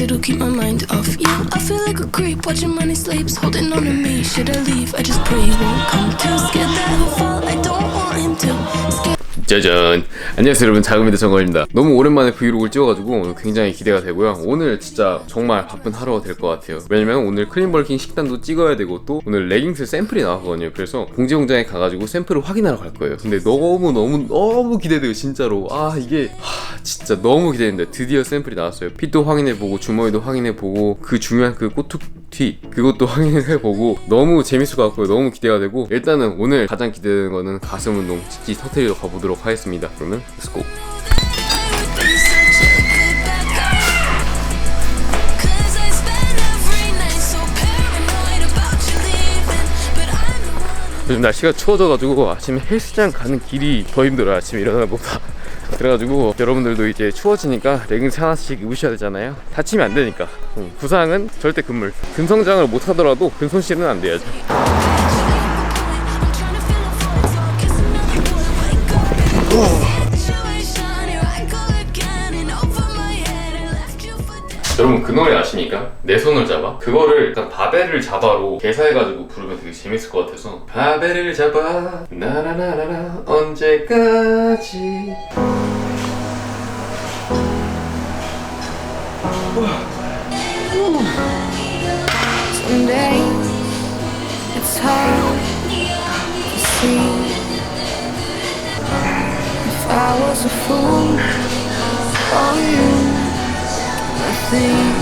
it'll keep my mind off you. I feel like a creep watching money sleeps, holding on to me. Should I leave? I just pray he won't come Too Scared that he'll fall, I don't want him to. Scared 짜잔. 안녕하세요 여러분. 자금이다 정거입니다. 너무 오랜만에 브이로그를 찍어가지고 굉장히 기대가 되고요. 오늘 진짜 정말 바쁜 하루가 될 것 같아요. 왜냐면 오늘 클린벌킹 식단도 찍어야 되고 또 오늘 레깅스 샘플이 나왔거든요. 그래서 공지 공장에 가가지고 샘플을 확인하러 갈 거예요. 근데 너무 너무 너무 기대돼요 진짜로. 아 이게 하, 진짜 너무 기대된다 드디어 샘플이 나왔어요. 핏도 확인해보고 주머니도 확인해보고 그 중요한 그 꼬투 튀 그것도 확인해보고 너무 재밌을 것 같고요 너무 기대가 되고 일단은 오늘 가장 기대되는 거는 가슴 운동 직지 터트리러 가보도록 하겠습니다. 그러면 렛츠고 요즘 날씨가 추워져가지고 아침에 헬스장 가는 길이 더 힘들어요. 아침에 일어나는 것보다 그래가지고 여러분들도 이제 추워지니까 레깅스 하나씩 입으셔야 되잖아요 다치면 안 되니까 음, 부상은 절대 금물 근성장을 못 하더라도 근손실은 안 돼야죠. 여러분 그 노래 아십니까? 내 손을 잡아? 그거를 일단 바벨을 잡아로 개사해가지고 부르면 되게 재밌을 것 같아서 바벨을 잡아 나나나나나 언제까지 Some days it's hard to see. If I was a fool for you, I think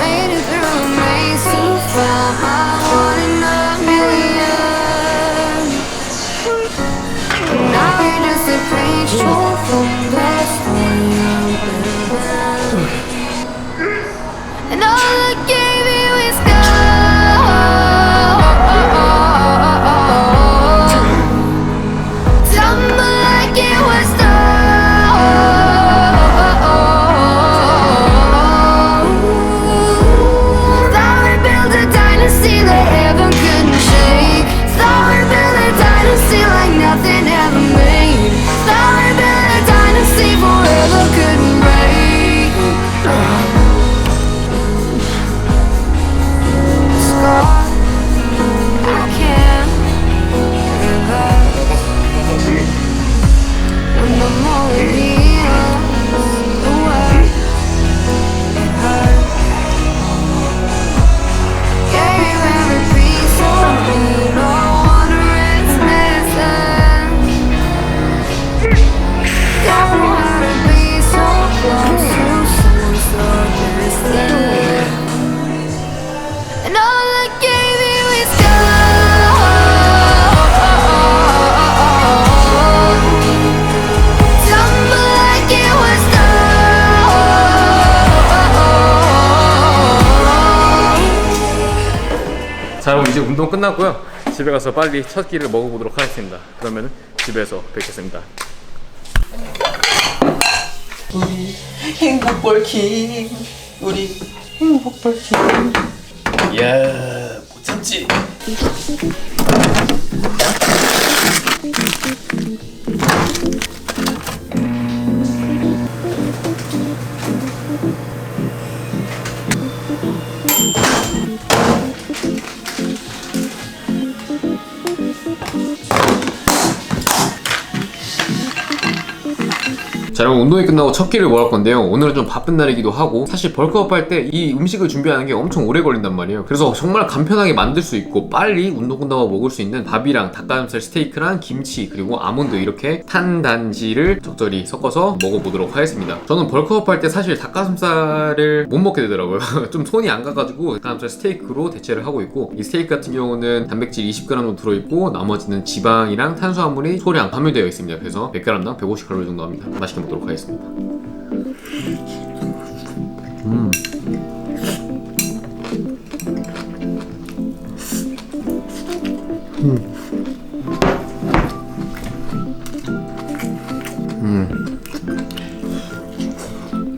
made it through a maze to find my one in a million. Now you're just a preacher from 이제 운동 끝났고요. 집에 가서 빨리 첫 끼를 먹어보도록 하겠습니다. 그러면 집에서 뵙겠습니다. 우리 행복 벌킹 우리 행복 벌킹. 이야 못 참지 자 여러분 운동이 끝나고 첫 끼를 먹을 건데요. 오늘은 좀 바쁜 날이기도 하고 사실 벌크업 할 때 이 음식을 준비하는 게 엄청 오래 걸린단 말이에요. 그래서 정말 간편하게 만들 수 있고 빨리 운동 끝나고 먹을 수 있는 밥이랑 닭가슴살 스테이크랑 김치 그리고 아몬드 이렇게 탄단지를 적절히 섞어서 먹어보도록 하겠습니다. 저는 벌크업 할 때 사실 닭가슴살을 못 먹게 되더라고요. 좀 손이 안 가가지고 닭가슴살 스테이크로 대체를 하고 있고 이 스테이크 같은 경우는 단백질 20g 정도 들어있고 나머지는 지방이랑 탄수화물이 소량 함유되어 있습니다. 그래서 100g당 150칼로리 정도 합니다. 맛있게 먹도록 하겠습니다.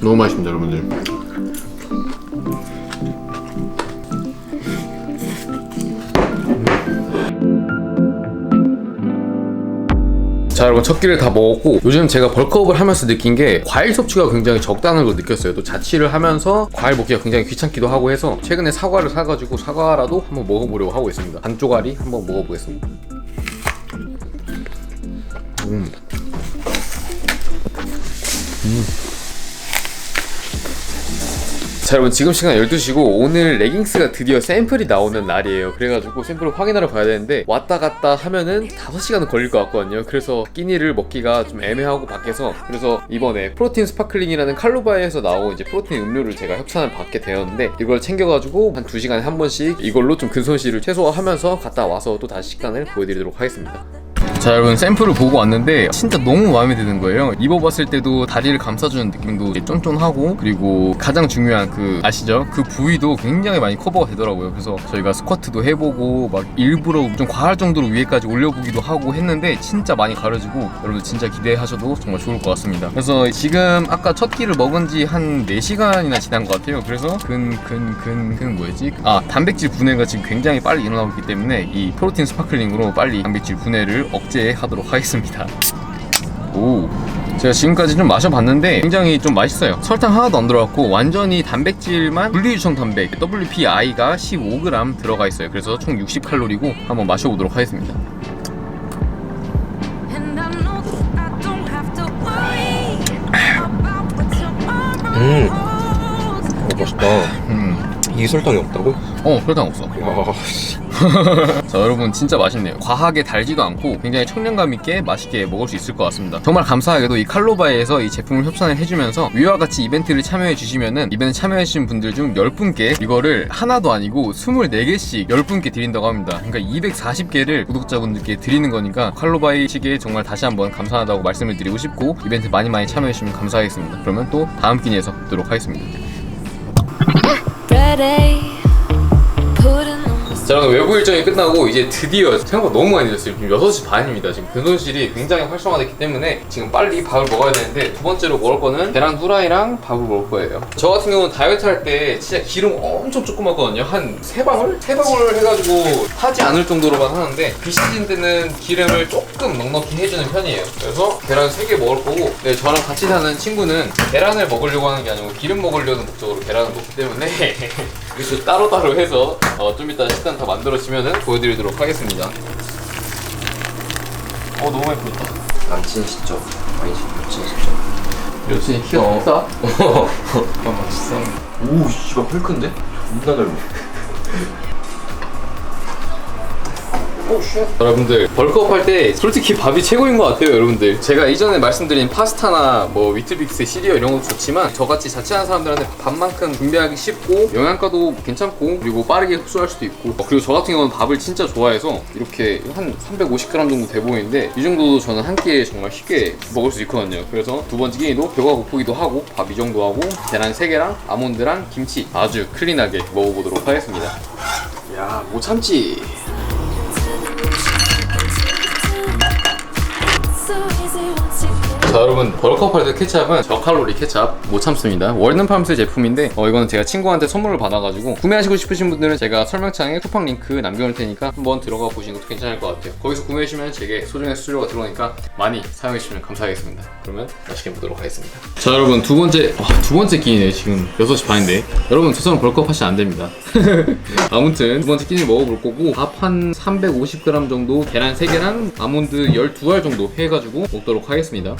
너무 맛있습니다 여러분들 여러분 첫 끼를 다 먹었고 요즘 제가 벌크업을 하면서 느낀 게 과일 섭취가 굉장히 적다는 걸 느꼈어요. 또 자취를 하면서 과일 먹기가 굉장히 귀찮기도 하고 해서 최근에 사과를 사가지고 사과라도 한번 먹어보려고 하고 있습니다. 반 쪼가리 한번 먹어보겠습니다. 음. 자 여러분 지금 시간 12시고 오늘 레깅스가 드디어 샘플이 나오는 날이에요. 그래가지고 샘플을 확인하러 가야 되는데 왔다 갔다 하면은 5시간은 걸릴 것 같거든요. 그래서 끼니를 먹기가 좀 애매하고 밖에서. 그래서 이번에 프로틴 스파클링이라는 칼로바이에서 나온 이제 프로틴 음료를 제가 협찬을 받게 되었는데 이걸 챙겨가지고 한 2시간에 한 번씩 이걸로 좀 근손실을 최소화하면서 갔다 와서 또 다시 식단을 보여드리도록 하겠습니다 자 여러분 샘플을 보고 왔는데 진짜 너무 마음에 드는 거예요 입어봤을 때도 다리를 감싸주는 느낌도 쫀쫀하고 그리고 가장 중요한 그 아시죠? 그 부위도 굉장히 많이 커버가 되더라고요 그래서 저희가 스쿼트도 해보고 막 일부러 좀 과할 정도로 위에까지 올려보기도 하고 했는데 진짜 많이 가려지고 여러분들 진짜 기대하셔도 정말 좋을 것 같습니다 그래서 지금 아까 첫 끼를 먹은 지 한 4시간이나 지난 것 같아요 그래서 근 근 근 근 뭐였지? 아 단백질 분해가 지금 굉장히 빨리 일어나고 있기 때문에 이 프로틴 스파클링으로 빨리 단백질 분해를 억제 하도록 하겠습니다 오 제가 지금까지 좀 마셔봤는데 굉장히 좀 맛있어요 설탕 하나도 안 들어갔고 완전히 단백질만 분리유청 단백 WPI가 15g 들어가 있어요 그래서 총 60칼로리고 한번 마셔보도록 하겠습니다 음. 어, 맛있다. 음. 이 설탕이 없다고? 어 설탕 없어 와, 씨. 자 여러분 진짜 맛있네요. 과하게 달지도 않고 굉장히 청량감 있게 맛있게 먹을 수 있을 것 같습니다. 정말 감사하게도 이 칼로바에서 이 제품을 협찬을 해주면서 위와 같이 이벤트를 참여해 주시면은 이벤트 참여해 주신 분들 중 10분께 이거를 하나도 아니고 24개씩 10분께 드린다고 합니다. 그러니까 240개를 구독자분들께 드리는 거니까 칼로바이 측에 정말 다시 한번 감사하다고 말씀을 드리고 싶고 이벤트 많이 많이 참여해 주시면 감사하겠습니다. 그러면 또 다음 끼니에서 뵙도록 하겠습니다. Ready, on the 자, 그럼 외부 일정이 끝나고 이제 드디어 생각보다 너무 많이 늦었어요. 지금 6시 반입니다. 지금 근손실이 굉장히 활성화됐기 때문에 지금 빨리 밥을 먹어야 되는데 두 번째로 먹을 거는 계란 후라이랑 밥을 먹을 거예요. 저 같은 경우는 다이어트 할 때 진짜 기름 엄청 조금 먹거든요. 한 세 방울? 세 방울 해가지고 타지 않을 정도로만 하는데 비시즌 때는 기름을 조금 넉넉히 해주는 편이에요. 그래서 계란 세개 먹을 거고 네, 저랑 같이 사는 친구는 계란을 먹으려고 하는 게 아니고 기름 먹으려는 목적으로 계란을 먹기 때문에 이것도 따로따로 해서 어, 좀 이따 식단 다 만들어지면은 보여드리도록 하겠습니다. 어 너무 불었다. 남친 시점. 아니지, 여친 시점. 여친이 키가 너무 싸? 아, 맛있어. 오, 씨발, 헐 큰데? 존나 잘 먹어. 여러분들 벌크업 할 때 솔직히 밥이 최고인 것 같아요 여러분들. 제가 이전에 말씀드린 파스타나 뭐 위트빅스 시리얼 이런 것도 좋지만 저같이 자취하는 사람들한테 밥만큼 준비하기 쉽고 영양가도 괜찮고 그리고 빠르게 흡수할 수도 있고 어, 그리고 저 같은 경우는 밥을 진짜 좋아해서 이렇게 한 350g 정도 돼 보이는데 이 정도도 저는 한 끼에 정말 쉽게 먹을 수 있거든요. 그래서 두 번째 끼니도 배가 고프기도 하고 밥 이 정도 하고 계란 3개랑 아몬드랑 김치 아주 클린하게 먹어보도록 하겠습니다. 야 못 참지 자 여러분 벌크업 할때 케찹은 저칼로리 케찹 못 참습니다. 월드팜스 제품인데 어, 이거는 제가 친구한테 선물을 받아가지고 구매하시고 싶으신 분들은 제가 설명창에 쿠팡 링크 남겨놓을 테니까 한번 들어가 보시는 것도 괜찮을 것 같아요. 거기서 구매하시면 제게 소정의 수수료가 들어오니까 많이 사용해주시면 감사하겠습니다. 그러면 맛있게 먹도록 하겠습니다. 자 여러분 두 번째 와, 두 번째 끼니네 지금. 6시 반인데. 여러분 저처럼 벌크업 하시면 안 됩니다. 아무튼 두 번째 끼니 먹어볼 거고 밥 한 350g 정도 계란 3개랑 아몬드 12알 정도 해가지고 먹도록 하겠습니다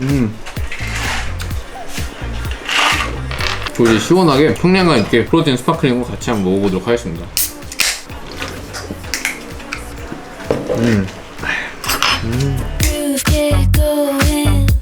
음. 우리 시원하게 청량감 있게 프로틴 스파클링으로 같이 한번 먹어보도록 하겠습니다. you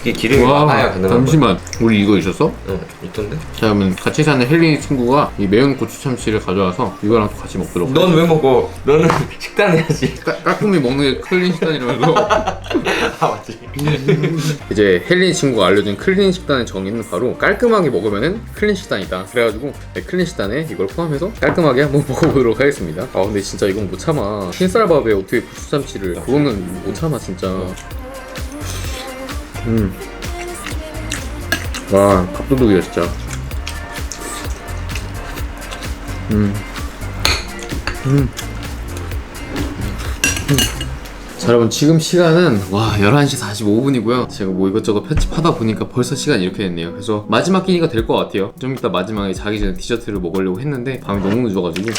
이게 기름이 많아야 가능한 잠시만. 우리 이거 있었어? 거야. 응, 있던데? 자, 그러면 같이 사는 헬리 친구가 이 매운 고추 참치를 가져와서 이거랑 또 같이 먹도록. 넌 왜 먹어? 너는 식단 해야지. 깔- 깔끔히 먹는 게 클린 식단이라서. 아, 맞지. 이제 헬린 친구가 알려준 클린 식단의 정의는 바로 깔끔하게 먹으면은 클린 식단이다. 그래가지고 네, 클린 식단에 이걸 포함해서 깔끔하게 한번 먹어보도록 하겠습니다. 아 근데 진짜 이건 못 참아. 흰쌀밥에 어떻게 고추참치를? 그거는 못 참아 진짜. 음. 와 밥도둑이야 진짜. 음. 음. 자 여러분 지금 시간은 와 11시 45분이고요 제가 뭐 이것저것 편집하다 보니까 벌써 시간이 이렇게 됐네요 그래서 마지막 끼니가 될 것 같아요 좀 이따 마지막에 자기 전에 디저트를 먹으려고 했는데 밤이 너무 늦어가지고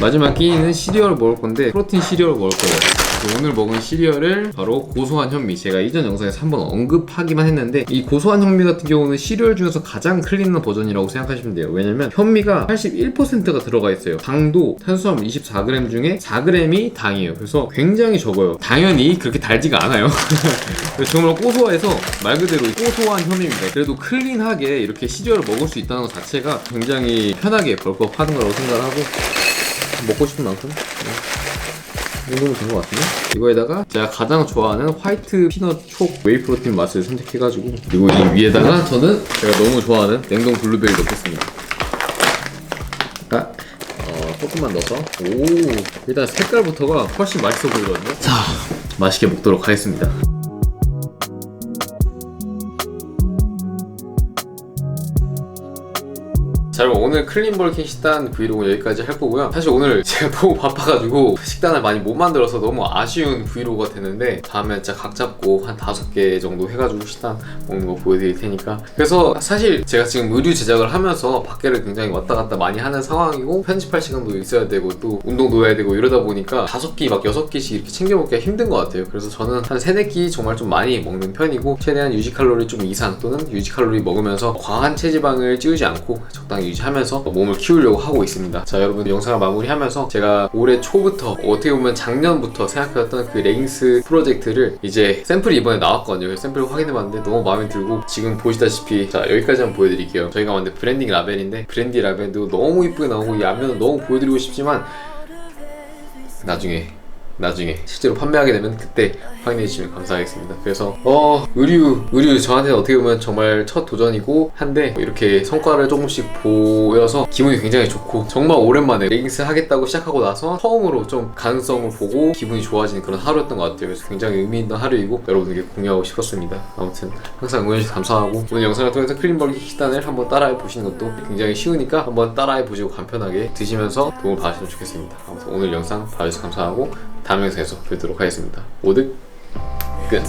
마지막 끼니는 시리얼을 먹을 건데 프로틴 시리얼을 먹을 거예요 그래서 오늘 먹은 시리얼을 바로 고소한 현미. 제가 이전 영상에서 한번 언급하기만 했는데 이 고소한 현미 같은 경우는 시리얼 중에서 가장 클린한 버전이라고 생각하시면 돼요. 왜냐면 현미가 81%가 들어가 있어요. 당도 탄수화물 24g 중에 4g이 당이에요. 그래서 굉장히 적어요. 당연히 그렇게 달지가 않아요. 정말 고소해서 말 그대로 고소한 현미입니다. 그래도 클린하게 이렇게 시리얼을 먹을 수 있다는 것 자체가 굉장히 편하게 벌컥 하는 거라고 생각을 하고 먹고 싶은 만큼 이 정도면 된 것 같은데? 이거에다가 제가 가장 좋아하는 화이트 피넛 촉 웨이 프로틴 맛을 선택해가지고 그리고 이 위에다가 저는 제가 너무 좋아하는 냉동 블루베리 넣겠습니다. 아, 어, 조금만 넣어서. 오 일단 색깔부터가 훨씬 맛있어 보이거든요. 자 맛있게 먹도록 하겠습니다 자 여러분 오늘 클린벌킹 식단 브이로그 여기까지 할 거고요. 사실 오늘 제가 너무 바빠가지고 식단을 많이 못 만들어서 너무 아쉬운 브이로그가 됐는데 다음에 진짜 각 잡고 한 다섯 개 정도 해가지고 식단 먹는 거 보여드릴 테니까. 그래서 사실 제가 지금 의류 제작을 하면서 밖에를 굉장히 왔다 갔다 많이 하는 상황이고 편집할 시간도 있어야 되고 또 운동도 해야 되고 이러다 보니까 다섯 끼 막 여섯 끼씩 이렇게 챙겨 먹기가 힘든 것 같아요. 그래서 저는 한 세네 끼 정말 좀 많이 먹는 편이고 최대한 유지 칼로리 좀 이상 또는 유지 칼로리 먹으면서 과한 체지방을 찌우지 않고 적당히 유지하면서 몸을 키우려고 하고 있습니다. 자 여러분 영상을 마무리하면서 제가 올해 초부터 어떻게 보면 작년부터 생각해왔던 그 레깅스 프로젝트를 이제 샘플이 이번에 나왔거든요. 샘플을 확인해봤는데 너무 마음에 들고 지금 보시다시피 자 여기까지 한번 보여드릴게요. 저희가 만든 브랜딩 라벨인데 브랜디 라벨도 너무 이쁘게 나오고 이 앞면은 너무 보여드리고 싶지만 나중에 나중에 실제로 판매하게 되면 그때 확인해 주시면 감사하겠습니다. 그래서 어 의류 의류 저한테 어떻게 보면 정말 첫 도전이고 한데 이렇게 성과를 조금씩 보여서 기분이 굉장히 좋고 정말 오랜만에 레깅스 하겠다고 시작하고 나서 처음으로 좀 가능성을 보고 기분이 좋아지는 그런 하루였던 것 같아요. 그래서 굉장히 의미 있는 하루이고 여러분에게 공유하고 싶었습니다. 아무튼 항상 응원해 주셔서 감사하고 오늘 영상을 통해서 클린버기 식단을 한번 따라해 보시는 것도 굉장히 쉬우니까 한번 따라해 보시고 간편하게 드시면서 도움을 받으시면 좋겠습니다. 아무튼 오늘 영상 봐주셔서 감사하고 다음 영상에서 뵙도록 하겠습니다. 오득 끝.